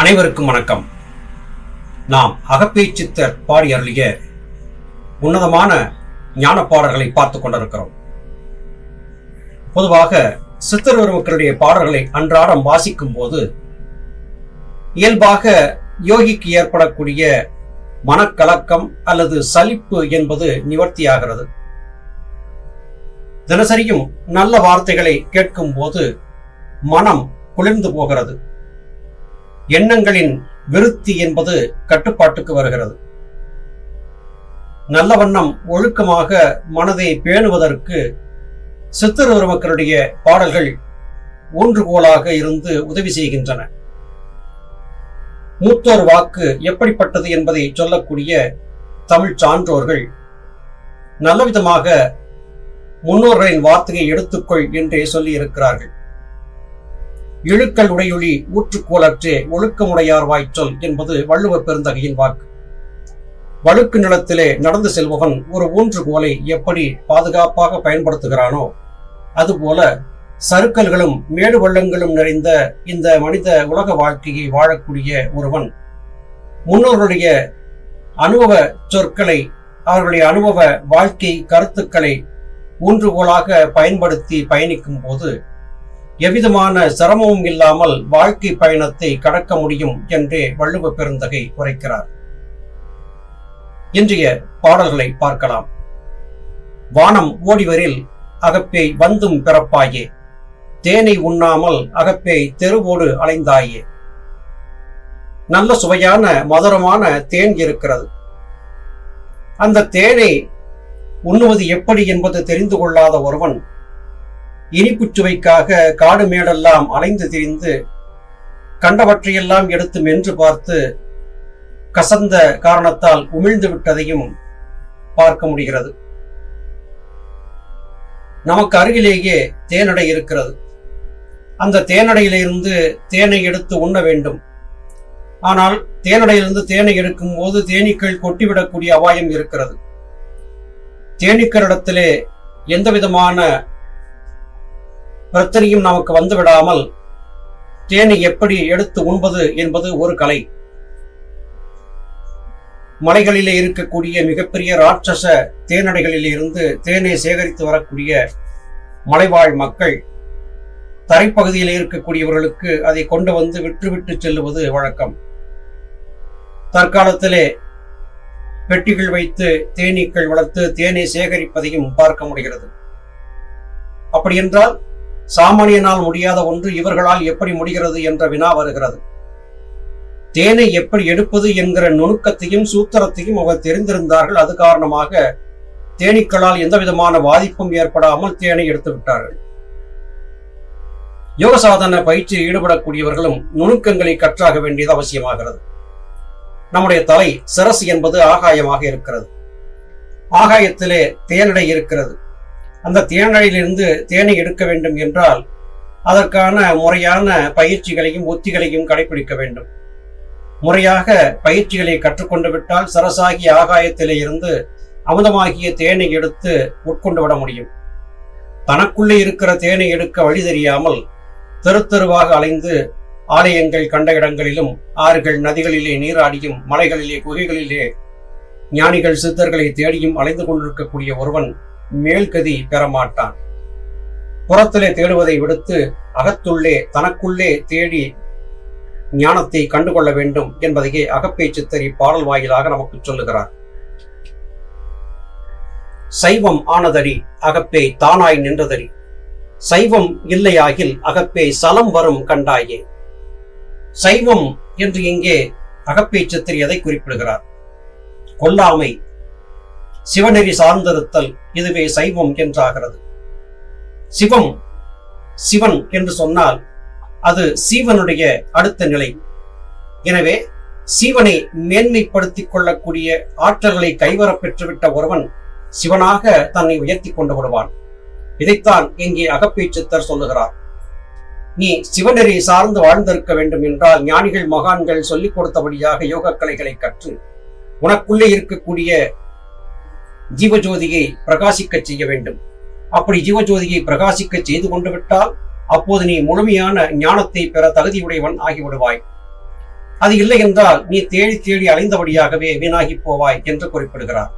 அனைவருக்கும் வணக்கம். நாம் அகப்பே சித்தர் பாடி அருளிய உன்னதமான ஞான பாடல்களை பார்த்து கொண்டிருக்கிறோம். பொதுவாக சித்தர் பெருமக்களுடைய பாடல்களை அன்றாடம் வாசிக்கும் போது இயல்பாக யோகிக்கு ஏற்படக்கூடிய மனக்கலக்கம் அல்லது சலிப்பு என்பது நிவர்த்தியாகிறது. தினசரியும் நல்ல வார்த்தைகளை கேட்கும் போது மனம் குளிர்ந்து போகிறது. எண்ணங்களின் விருத்தி என்பது கட்டுப்பாட்டுக்கு வருகிறது. நல்ல வண்ணம் ஒழுக்கமாக மனதை பேணுவதற்கு சித்தர் பெருமக்களுடைய பாடல்கள் ஊன்றுகோலாக இருந்து உதவி செய்கின்றன. மூத்தோர் வாக்கு எப்படிப்பட்டது என்பதை சொல்லக்கூடிய தமிழ் சான்றோர்கள் நல்லவிதமாக முன்னோர்களின் வார்த்தையை எடுத்துக்கொள் என்றே சொல்லி இருக்கிறார்கள் இழுக்கல் உடையொளி ஊற்றுக்கோலற்றே ஒழுக்கமுடையார் வாய்ச்சொல் என்பது வள்ளுவ பெருந்தகையின் வாக்கு. வழுக்கு நிலத்திலே நடந்து செல்பவன் ஒரு ஊன்றுகோலை எப்படி பாதுகாப்பாக பயன்படுத்துகிறானோ அதுபோல சறுக்கல்களும் மேடு வள்ளங்களும் நிறைந்த இந்த மனித உலக வாழ்க்கையை வாழக்கூடிய ஒருவன். முன்னோர்களுடைய அனுபவ சொற்களை அவர்களுடைய அனுபவ வாழ்க்கை கருத்துக்களை ஊன்றுகோலாக பயன்படுத்தி பயணிக்கும் போது எவ்விதமான சிரமமும் இல்லாமல் வாழ்க்கை பயணத்தை கடக்க முடியும் என்றே வள்ளுவ பெருந்தகை உரைக்கிறார். இன்றைய பாடல்களை பார்க்கலாம். வானம் ஓடிவரில் அகப்பே வந்தும் பிறப்பாயே. தேனை உண்ணாமல் அகப்பே தெருவோடு அலைந்தாயே. நல்ல சுவையான மதுரமான தேன் இருக்கிறது. அந்த தேனை உண்ணுவது எப்படி என்பது தெரிந்து கொள்ளாத ஒருவன் இனிப்புச் சுவைக்காக காடு மேடெல்லாம் அலைந்து திரிந்து கண்டவற்றையெல்லாம் எடுத்து மென்று பார்த்து கசந்த காரணத்தால் உமிழ்ந்து விட்டதையும் பார்க்க முடிகிறது. நமக்கு அருகிலேயே தேனடை இருக்கிறது. அந்த தேனடையிலிருந்து தேனை எடுத்து உண்ண வேண்டும். ஆனால் தேனடையிலிருந்து தேனை எடுக்கும் போது தேனீக்கள் கொட்டிவிடக்கூடிய அபாயம் இருக்கிறது. தேனீக்களிடத்திலே எந்த விதமான பிரச்சனையும் நமக்கு வந்து விடாமல் தேனை எப்படி எடுத்து உண்பது என்பது ஒரு கலை. மலைகளிலே இருக்கக்கூடிய மிகப்பெரிய ராட்சச தேனடைகளில் இருந்து தேனை சேகரித்து வரக்கூடிய மலைவாழ் மக்கள் தரைப்பகுதியில் இருக்கக்கூடியவர்களுக்கு அதை கொண்டு வந்து விற்றுவிட்டு செல்லுவது வழக்கம். தற்காலத்திலே பெட்டிகள் வைத்து தேனீக்கள் வளர்த்து தேனை சேகரிப்பதையும் பார்க்க முடிகிறது. அப்படி என்றால் சாமானியனால் முடியாத ஒன்று இவர்களால் எப்படி முடிகிறது என்ற வினா வருகிறது. தேனை எப்படி எடுப்பது என்கிற நுணுக்கத்தையும் சூத்திரத்தையும் அவர் தெரிந்திருந்தார்கள். அது காரணமாக தேனீக்களால் எந்த விதமான பாதிப்பும் ஏற்படாமல் தேனை எடுத்து விட்டார்கள். யோக சாதன பயிற்சியில் ஈடுபடக்கூடியவர்களும் நுணுக்கங்களை கற்றாக வேண்டியது அவசியமாகிறது. நம்முடைய தலை சிரசு என்பது ஆகாயமாக இருக்கிறது. ஆகாயத்திலே தேனடை இருக்கிறது. அந்த தேனடையிலிருந்து தேனை எடுக்க வேண்டும் என்றால் அதற்கான முறையான பயிற்சிகளையும் உத்திகளையும் கடைபிடிக்க வேண்டும். முறையாக பயிற்சிகளை கற்றுக்கொண்டு விட்டால் சரசாகி ஆகாயத்திலே இருந்து அமுதமாகிய தேனை எடுத்து உட்கொண்டு விட முடியும். தனக்குள்ளே இருக்கிற தேனை எடுக்க வழி தெரியாமல் தெரு தெருவாக அலைந்து ஆலயங்கள் கண்ட இடங்களிலும் ஆறுகள் நதிகளிலே நீராடியும் மலைகளிலே குகைகளிலே ஞானிகள் சித்தர்களை தேடியும் அலைந்து கொண்டிருக்கக்கூடிய ஒருவன் மேல்கதி பெறமாட்டான். புறத்திலே தேடுவதை விடுத்து அகத்துள்ளே தனக்குள்ளே தேடி ஞானத்தை கண்டுகொள்ள வேண்டும் என்பதையே அகப்பே சித்தரி பாடல் வாயிலாக நமக்கு சொல்லுகிறார். சைவம் ஆனதடி அகப்பே தானாய் நின்றதடி. சைவம் இல்லையாகில் அகப்பே சலம் வரும் கண்டாயே. சைவம் என்று இங்கே அகப்பே சித்திரி குறிப்பிடுகிறார்? கொல்லாமை சிவநெறி சார்ந்திருத்தல் இதுவே சைவம் என்றாகிறது. சிவம் சிவன் என்று சொன்னால் அது சீவனுடைய அடுத்த நிலை. எனவே சீவனை மேன்மைப்படுத்திக் கொள்ளக்கூடிய ஆற்றல்களை கைவரப் பெற்றுவிட்ட ஒருவன் சிவனாக தன்னை உயர்த்தி கொண்டு விடுவான். இதைத்தான் இங்கே அகப்பேச்சித்தர் சொல்லுகிறார். நீ சிவநெறி சார்ந்து வாழ்ந்திருக்க வேண்டும் என்றால் ஞானிகள் மகான்கள் சொல்லிக் கொடுத்தபடியாக யோக கலைகளை கற்று உனக்குள்ளே இருக்கக்கூடிய ஜீவஜோதியை பிரகாசிக்க செய்ய வேண்டும். அப்படி ஜீவஜோதியை பிரகாசிக்க செய்து கொண்டு விட்டால் அப்போது நீ முழுமையான ஞானத்தை பெற தகுதியுடையவன் ஆகிவிடுவாய். அது இல்லை என்றால் நீ தேடி தேடி அலைந்தபடியாகவே வீணாகி போவாய் என்று குறிப்பிடுகிறார்.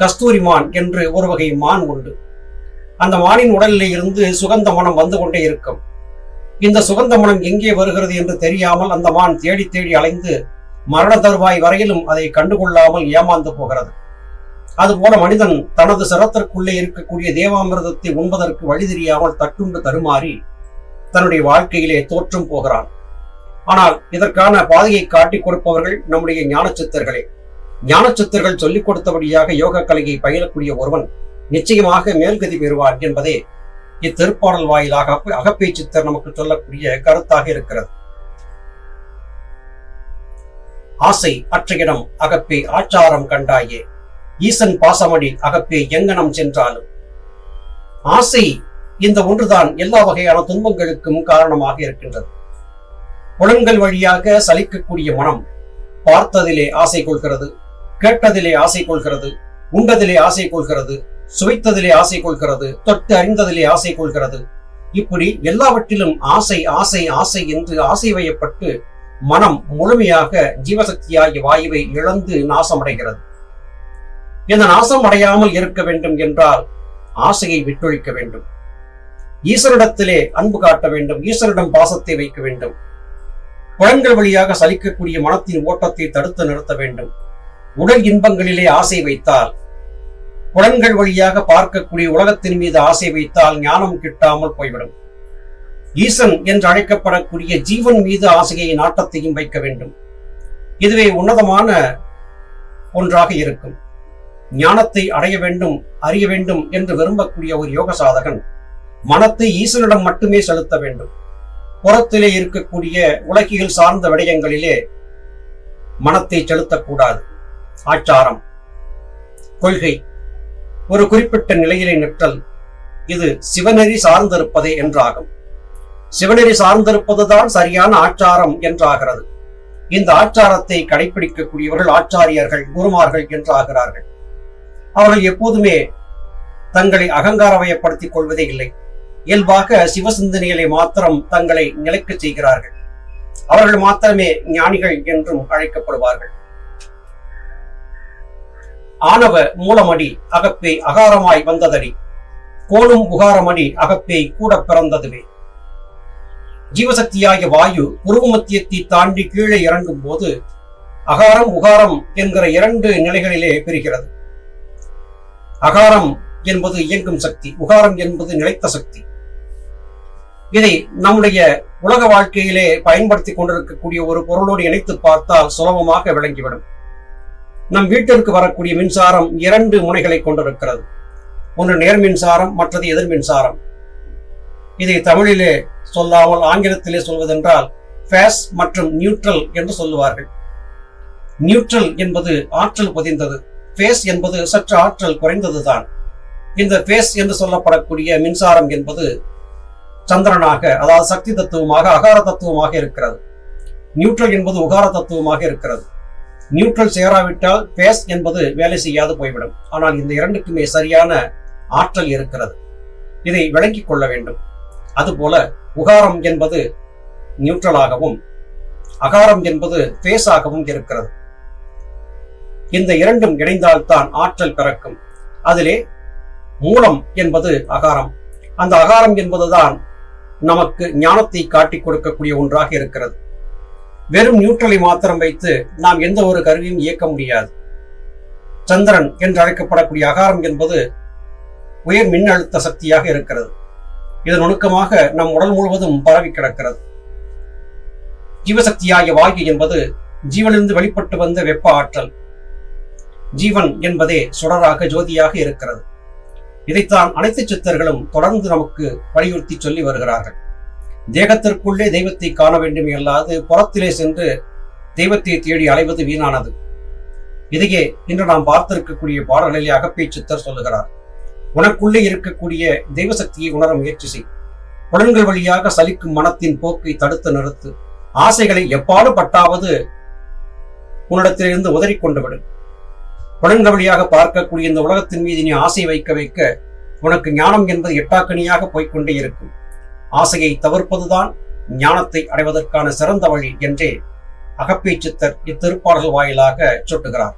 கஸ்தூரி மான் என்று ஒரு வகை மான் உண்டு. அந்த மானின் உடலிலே இருந்து சுகந்த மனம் வந்து கொண்டே இருக்கும். இந்த சுகந்த மனம் எங்கே வருகிறது என்று தெரியாமல் அந்த மான் தேடி தேடி அலைந்து மரண தருவாய் வரையிலும் அதை கண்டுகொள்ளாமல் ஏமாந்து போகிறது. அதுபோல மனிதன் தனது சிரத்திற்குள்ளே இருக்கக்கூடிய தேவாமிர்தத்தை உண்பதற்கு வழி தெரியாமல் தட்டுண்டு தருமாறி தன்னுடைய வாழ்க்கையிலே தோற்றும் போகிறான். ஆனால் இதற்கான பாதையை காட்டிக் கொடுப்பவர்கள் நம்முடைய ஞானச்சித்தர்களே. ஞானச்சித்தர்கள் சொல்லிக் கொடுத்தபடியாக யோக கலையை பயிலக்கூடிய ஒருவன் நிச்சயமாக மேல்கதி பெறுவான் என்பதே இத்திருப்பாடல் வாயிலாக அகப்பே- சித்தர் நமக்கு சொல்லக்கூடிய கருத்தாக இருக்கிறது. ஆசை அற்ற இடம் அகப்பே ஆச்சாரம் கண்டாயே. ஈசன் பாசமடி அகப்பே எங்கனம் சென்றாலும். ஆசை இந்த ஒன்றுதான் எல்லா வகையான துன்பங்களுக்கும் காரணமாக இருக்கின்றது. புலன்கள் வழியாக சலிக்கக்கூடிய மனம் பார்த்ததிலே ஆசை கொள்கிறது கேட்டதிலே ஆசை கொள்கிறது உண்டதிலே ஆசை கொள்கிறது சுவைத்ததிலே ஆசை கொள்கிறது தொட்டு அறிந்ததிலே ஆசை கொள்கிறது. இப்படி எல்லாவற்றிலும் ஆசை ஆசை ஆசை என்று ஆசை வயப்பட்டு மனம் முழுமையாக ஜீவசக்தியாகிய வாயுவை இழந்து நாசமடைகிறது. இந்த நாசம் அடையாமல் இருக்க வேண்டும் என்றால் ஆசையை விட்டொழிக்க வேண்டும். ஈஸ்வரிடத்திலே அன்பு காட்ட வேண்டும். ஈஸ்வரிடம் பாசத்தை வைக்க வேண்டும். புலன்கள் வழியாக சலிக்கக்கூடிய மனத்தின் ஓட்டத்தை தடுத்து நிறுத்த வேண்டும். உடல் இன்பங்களிலே ஆசை வைத்தால் புலன்கள் வழியாக பார்க்கக்கூடிய உலகத்தின் மீது ஆசை வைத்தால் ஞானம் கிட்டாமல் போய்விடும். ஈசன் என்று அழைக்கப்படக்கூடிய ஜீவன் மீது ஆசையை நாட்டத்தையும் வைக்க வேண்டும். இதுவே உன்னதமான ஒன்றாக இருக்கும். ஞானத்தை அடைய வேண்டும் அறிய வேண்டும் என்று விரும்பக்கூடிய ஒரு யோக சாதகன் மனத்தை ஈசனிடம் மட்டுமே செலுத்த வேண்டும். புறத்திலே இருக்கக்கூடிய உலகியல் சார்ந்த விடயங்களிலே மனத்தை செலுத்தக்கூடாது. ஆச்சாரம் கொள்கை ஒரு குறிப்பிட்ட நிலையிலே நிற்றல் இது சிவநெறி சார்ந்திருப்பதே என்றாகும். சிவநெறி சார்ந்திருப்பதுதான் சரியான ஆச்சாரம் என்றாகிறது. இந்த ஆச்சாரத்தை கடைபிடிக்கக்கூடியவர்கள் ஆச்சாரியர்கள் குருமார்கள் என்றாகிறார்கள். அவர்கள் எப்போதுமே தங்களை அகங்காரவயப்படுத்திக் கொள்வதே இல்லை. இயல்பாக சிவசிந்தனைகளை மாத்திரம் தங்களை நிலைக்கச் செய்கிறார்கள். அவர்கள் மாத்திரமே ஞானிகள் என்றும் அழைக்கப்படுவார்கள். ஆணவ மூலமடி அகப்பே அகாரமாய் வந்ததடி. கோலும் உகாரமடி அகப்பே கூட பிறந்ததுவே. ஜீவசக்தியாகிய வாயு உருவ மத்தியத்தை தாண்டி கீழே இறங்கும் போது அகாரம் உகாரம் என்கிற இரண்டு நிலைகளிலே பிரிகிறது. அகாரம் என்பது இயங்கும் சக்தி உகாரம் என்பது நிலைத்த சக்தி. இதை நம்முடைய உலக வாழ்க்கையிலே பயன்படுத்திக் கொண்டிருக்கக்கூடிய ஒரு பொருளோடு இணைத்து பார்த்தால் சுலபமாக விளங்கிவிடும். நம் வீட்டிற்கு வரக்கூடிய மின்சாரம் இரண்டு முனைகளை கொண்டிருக்கிறது. ஒன்று நேர் மின்சாரம் மற்றது எதிர் மின்சாரம். இதை தமிழிலே சொல்லாமல் ஆங்கிலத்திலே சொல்வதென்றால் ஃபேஸ் மற்றும் நியூட்ரல் என்று சொல்லுவார்கள். நியூட்ரல் என்பது ஆற்றல் பொதிந்தது. ஃபேஸ் என்பது சற்று ஆற்றல் குறைந்ததுதான். இந்த ஃபேஸ் என்று சொல்லப்படக்கூடிய மின்சாரம் என்பது சந்திரனாக அதாவது சக்தி தத்துவமாக அகார தத்துவமாக இருக்கிறது. நியூட்ரல் என்பது உகார தத்துவமாக இருக்கிறது. நியூட்ரல் சேராவிட்டால் ஃபேஸ் என்பது வேலை செய்யாது போய்விடும். ஆனால் இந்த இரண்டுக்குமே சரியான ஆற்றல் இருக்கிறது. இதை விளங்கிக் கொள்ள வேண்டும். அதுபோல உகாரம் என்பது நியூட்ரலாகவும் அகாரம் என்பது ஃபேஸாகவும் இருக்கிறது. இந்த இரண்டும் இணைந்தால்தான் ஆற்றல் பிறக்கும். அதிலே மூலம் என்பது அகாரம். அந்த அகாரம் என்பதுதான் நமக்கு ஞானத்தை காட்டிக் கொடுக்கக்கூடிய ஒன்றாக இருக்கிறது. வெறும் நியூட்ரலை மாத்திரம் வைத்து நாம் எந்த ஒரு கருவியும் இயக்க முடியாது. சந்திரன் என்று அழைக்கப்படக்கூடிய அகாரம் என்பது உயர் மின்னழுத்த சக்தியாக இருக்கிறது. இதன் ஒழுக்கமாக நம் உடல் முழுவதும் பரவி கிடக்கிறது. ஜீவசக்தியாகிய வாயு என்பது ஜீவனிலிருந்து வெளிப்பட்டு வந்த வெப்ப ஆற்றல். ஜீவன் என்பதே சுடராக ஜோதியாக இருக்கிறது. இதைத்தான் அனைத்து சித்தர்களும் தொடர்ந்து நமக்கு வலியுறுத்தி சொல்லி வருகிறார்கள். தேகத்திற்குள்ளே தெய்வத்தை காண வேண்டுமே அல்லாது புறத்திலே சென்று தெய்வத்தை தேடி அலைவது வீணானது. இதையே இன்று நாம் பார்த்திருக்கக்கூடிய பாடல்களிலே அகப்பை சித்தர் சொல்லுகிறார். உனக்குள்ளே இருக்கக்கூடிய தெய்வ சக்தியை உணர முயற்சி செய். புலன்கள் வழியாக சலிக்கும் மனத்தின் போக்கை தடுத்து நிறுத்து. ஆசைகளை எப்பாடு பட்டாவது உன்னிடத்திலிருந்து உதறிக்கொண்டு விடும் புலன்கள் வழியாக பார்க்கக்கூடிய இந்த உலகத்தின் மீது நீ ஆசை வைக்க வைக்க உனக்கு ஞானம் என்பது எட்டாக்கணியாக போய்கொண்டே இருக்கும். ஆசையை தவிர்ப்பதுதான் ஞானத்தை அடைவதற்கான சிறந்த வழி என்றே அகப்பேச்சித்தர் இத்திருப்பாடல்கள் வாயிலாக சுட்டுகிறார்.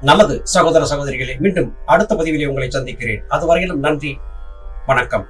நல்லது சகோதர சகோதரிகளே மீண்டும் அடுத்த பதிவிலே உங்களை சந்திக்கிறேன். அதுவரையிலும் நன்றி வணக்கம்.